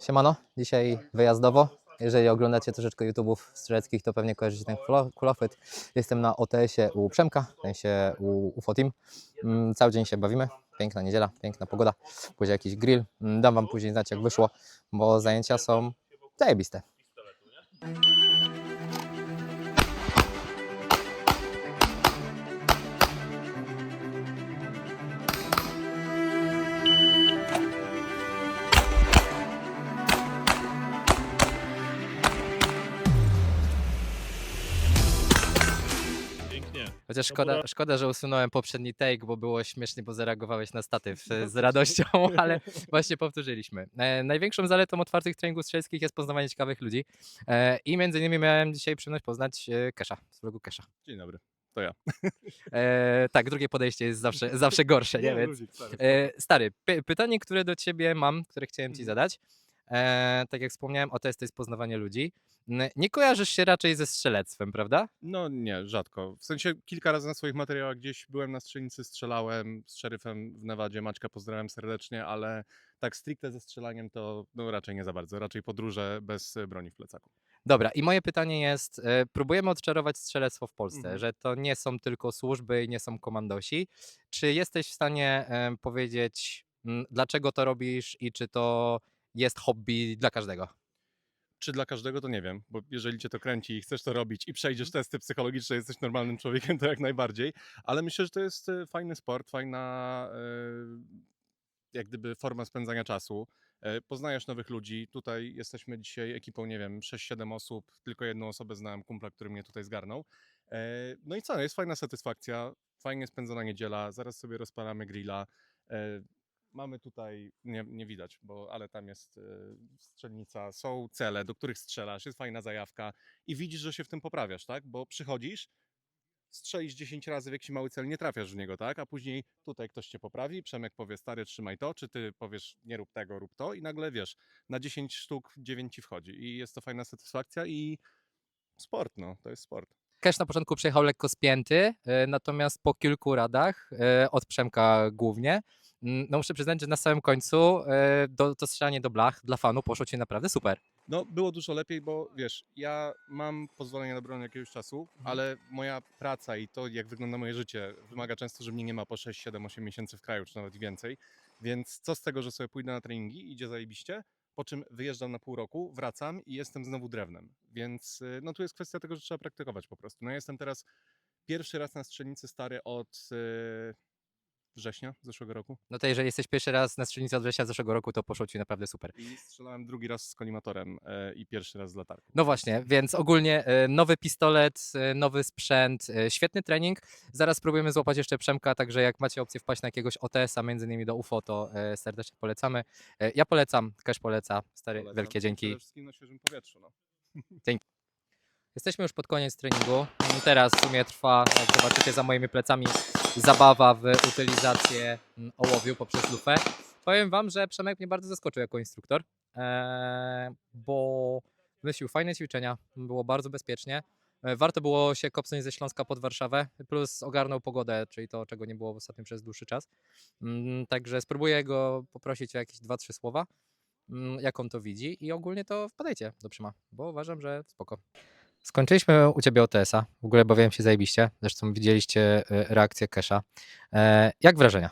Siemano, dzisiaj wyjazdowo. Jeżeli oglądacie troszeczkę YouTube'ów strzeleckich, to pewnie kojarzycie ten kulo- kulochwyt. Jestem na OTS-ie u Przemka, w sensie u UFO Team. Mm, Cały dzień się bawimy. Piękna niedziela, piękna pogoda. Później jakiś grill. Mm, Dam wam później znać jak wyszło, bo zajęcia są zajebiste. Chociaż To szkoda, szkoda, że usunąłem poprzedni take, bo było śmiesznie, bo zareagowałeś na statyw e, z radością, ale właśnie powtórzyliśmy. E, największą zaletą otwartych treningów strzeleckich jest poznawanie ciekawych ludzi e, i między innymi miałem dzisiaj przyjemność poznać e, Kesha, swojego Kesha. Dzień dobry. E, tak, drugie podejście jest zawsze, zawsze gorsze, nie? Więc, ludzik, stary, e, stary, py, pytanie, które do ciebie mam, które chciałem ci Mhm. zadać. E, tak jak wspomniałem, o test to jest poznawanie ludzi. N- Nie kojarzysz się raczej ze strzelectwem, prawda? No nie, rzadko. W sensie kilka razy na swoich materiałach gdzieś byłem na strzelnicy, strzelałem z szeryfem w Nevadzie, Maćka pozdrawiam serdecznie, ale tak stricte ze strzelaniem to no, raczej nie za bardzo. Raczej podróże bez e, broni w plecaku. Dobra, i moje pytanie jest, e, próbujemy odczarować strzelectwo w Polsce, Mhm. że to nie są tylko służby i nie są komandosi. Czy jesteś w stanie em, powiedzieć, mm, dlaczego to robisz i czy to jest hobby dla każdego? Czy dla każdego to nie wiem, bo jeżeli cię to kręci i chcesz to robić i przejdziesz testy psychologiczne, jesteś normalnym człowiekiem, to jak najbardziej. Ale myślę, że to jest e, fajny sport, fajna e, jak gdyby forma spędzania czasu. E, Poznajesz nowych ludzi. Tutaj jesteśmy dzisiaj ekipą, nie wiem, 6-7 osób. Tylko jedną osobę znałem, kumpla, który mnie tutaj zgarnął. No i co, jest fajna satysfakcja, fajnie spędzona niedziela. Zaraz sobie rozpalamy grilla. Mamy tutaj, nie, nie widać, bo, ale tam jest e, strzelnica, są cele, do których strzelasz, jest fajna zajawka i widzisz, że się w tym poprawiasz, tak? Bo przychodzisz, strzelisz 10 razy w jakiś mały cel, nie trafiasz w niego, tak? A później tutaj ktoś cię poprawi, Przemek powie, stary, trzymaj to, czy ty powiesz, nie rób tego, rób to i nagle, wiesz, na 10 sztuk 9 ci wchodzi i jest to fajna satysfakcja i sport, no, to jest sport. Cash na początku przyjechał lekko spięty, e, natomiast po kilku radach, e, od Przemka głównie, no muszę przyznać, że na samym końcu e, do, to strzelanie do blach dla fanu poszło ci naprawdę super. No, było dużo lepiej, bo wiesz, ja mam pozwolenie na broń jakiegoś czasu, Mhm. ale moja praca i to, jak wygląda moje życie, wymaga często, że mnie nie ma po 6, 7, 8 miesięcy w kraju, czy nawet więcej. Więc co z tego, że sobie pójdę na treningi, idzie zajebiście, po czym wyjeżdżam na pół roku, wracam i jestem znowu drewnem. Więc y, no tu jest kwestia tego, że trzeba praktykować po prostu. No ja jestem teraz pierwszy raz na strzelnicy stary od y, września zeszłego roku No to jeżeli jesteś pierwszy raz na strzelnicy od września zeszłego roku, to poszło ci naprawdę super. i strzelałem drugi raz z kolimatorem y, i pierwszy raz z latarką. No właśnie, więc ogólnie e, nowy pistolet, e, nowy sprzęt, e, świetny trening. Zaraz spróbujemy złapać jeszcze Przemka, także jak macie opcję wpaść na jakiegoś OTS-a, między innymi do UFO, to e, serdecznie polecamy. E, Ja polecam, Cash poleca, stary, Polecam. wielkie dzięki. Przede wszystkim na świeżym powietrzu. No. Jesteśmy już pod koniec treningu. Teraz w sumie trwa, jak zobaczycie za moimi plecami, zabawa w utylizację mm, ołowiu poprzez lufę. Powiem wam, że Przemek mnie bardzo zaskoczył jako instruktor, e, bo wymyślił fajne ćwiczenia, było bardzo bezpiecznie. E, Warto było się kopnąć ze Śląska pod Warszawę, plus ogarnął pogodę, czyli to, czego nie było w ostatnim przez dłuższy czas. Mm, Także spróbuję go poprosić o jakieś dwa, trzy słowa, mm, jak on to widzi i ogólnie to wpadajcie do Przema, bo uważam, że spoko. Skończyliśmy u Ciebie OTS-a, w ogóle bawiłem się zajebiście, zresztą widzieliście e, reakcję Kesha. E, Jak wrażenia?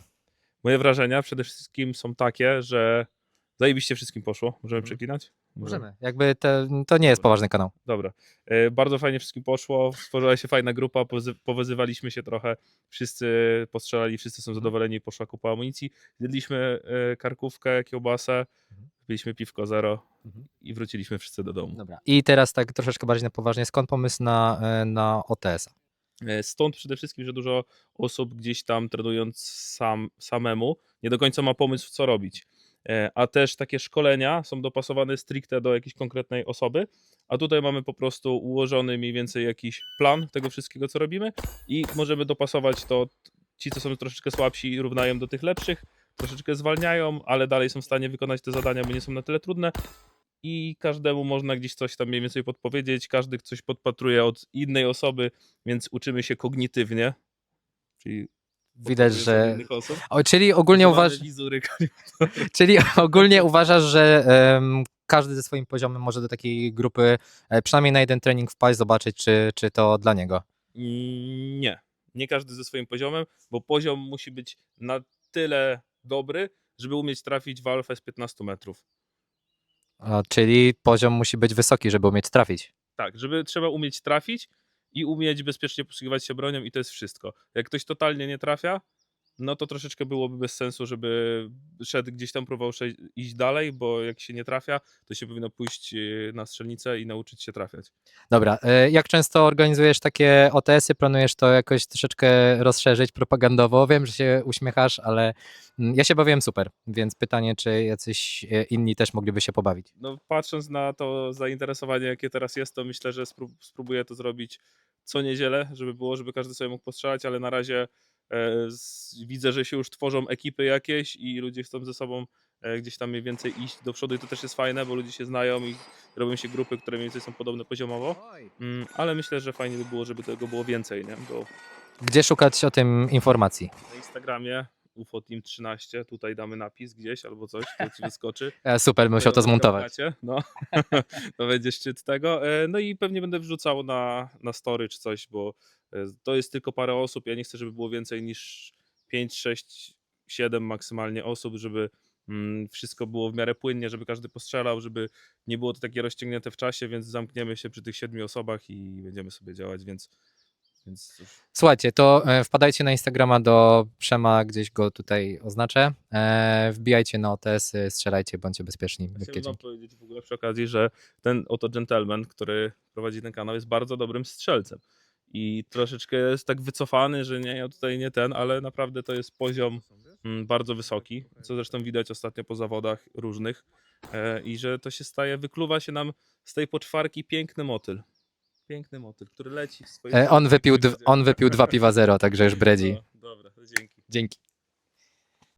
Moje wrażenia przede wszystkim są takie, że zajebiście wszystkim poszło. Możemy Mhm. przeklinać? Możemy. Jakby te, to nie jest poważny kanał. Dobra. E, Bardzo fajnie wszystkim poszło. Stworzyła się fajna grupa, pozy- powyzywaliśmy się trochę. Wszyscy postrzelali, wszyscy są zadowoleni, poszła kupa amunicji. Zjedliśmy e, karkówkę, kiełbasę, Mhm. piliśmy piwko zero Mhm. i wróciliśmy wszyscy do domu. Dobra. I teraz tak troszeczkę bardziej na poważnie, skąd pomysł na, e, na OTS-a? E, Stąd przede wszystkim, że dużo osób gdzieś tam trenując sam, samemu nie do końca ma pomysł, co robić. E, A też takie szkolenia są dopasowane stricte do jakiejś konkretnej osoby, a tutaj mamy po prostu ułożony mniej więcej jakiś plan tego wszystkiego, co robimy i możemy dopasować to. Ci, co są troszeczkę słabsi, równają do tych lepszych, troszeczkę zwalniają, ale dalej są w stanie wykonać te zadania, bo nie są na tyle trudne. I każdemu można gdzieś coś tam mniej więcej podpowiedzieć. Każdy coś podpatruje od innej osoby, więc uczymy się kognitywnie, czyli Widać, że... O, czyli ogólnie uważasz... Czyli ogólnie uważasz, że em, każdy ze swoim poziomem może do takiej grupy e, przynajmniej na jeden trening wpaść, zobaczyć, czy, czy to dla niego. Mm, Nie. Nie każdy ze swoim poziomem, bo poziom musi być na tyle dobry, żeby umieć trafić w alfę z 15 metrów. O, czyli poziom musi być wysoki, żeby umieć trafić. Tak, żeby trzeba umieć trafić i umieć bezpiecznie posługiwać się bronią i to jest wszystko. Jak ktoś totalnie nie trafia, no to troszeczkę byłoby bez sensu, żeby szedł gdzieś tam, próbował iść dalej, bo jak się nie trafia, to się powinno pójść e, na strzelnicę i nauczyć się trafiać. Dobra, e, jak często organizujesz takie OTS-y? Planujesz to jakoś troszeczkę rozszerzyć propagandowo? Wiem, że się uśmiechasz, ale mm, ja się bawiłem super, więc pytanie, czy jacyś e, inni też mogliby się pobawić. no patrząc na to zainteresowanie, jakie teraz jest, to myślę, że spró- spróbuję to zrobić co niedzielę, żeby było, żeby każdy sobie mógł postrzelać, ale na razie widzę, że się już tworzą ekipy jakieś i ludzie chcą ze sobą e, gdzieś tam mniej więcej iść do przodu i to też jest fajne, bo ludzie się znają i robią się grupy, które mniej więcej są podobne poziomowo, mm, ale myślę, że fajnie by było, żeby tego było więcej, nie? bo Gdzie szukać o tym informacji? na Instagramie UFO Team 13, tutaj damy napis gdzieś albo coś, to ci wyskoczy. E, Super, bym musiał to zmontować. No, to będzie szczyt tego. E, No i pewnie będę wrzucał na, na story czy coś, bo e, to jest tylko parę osób. Ja nie chcę, żeby było więcej niż 5, 6, 7 maksymalnie osób, żeby mm, wszystko było w miarę płynnie, żeby każdy postrzelał, żeby nie było to takie rozciągnięte w czasie, więc zamkniemy się przy tych siedmiu osobach i będziemy sobie działać, więc, więc. Słuchajcie, to e, wpadajcie na Instagrama do Przema, gdzieś go tutaj oznaczę. E, wbijajcie na OTS-y, strzelajcie, bądźcie bezpieczni. Chciałbym wam powiedzieć w ogóle przy okazji, że ten oto gentleman, który prowadzi ten kanał, jest bardzo dobrym strzelcem. I troszeczkę jest tak wycofany, że nie, ja tutaj nie ten, ale naprawdę to jest poziom mm, bardzo wysoki, co zresztą widać ostatnio po zawodach różnych. E, I że to się staje, wykluwa się nam z tej poczwarki piękny motyl. Piękny motyl, który leci w swoim. E, on, wypił, on wypił dwa piwa zero, także już bredzi. No, dobra, dzięki. Dzięki.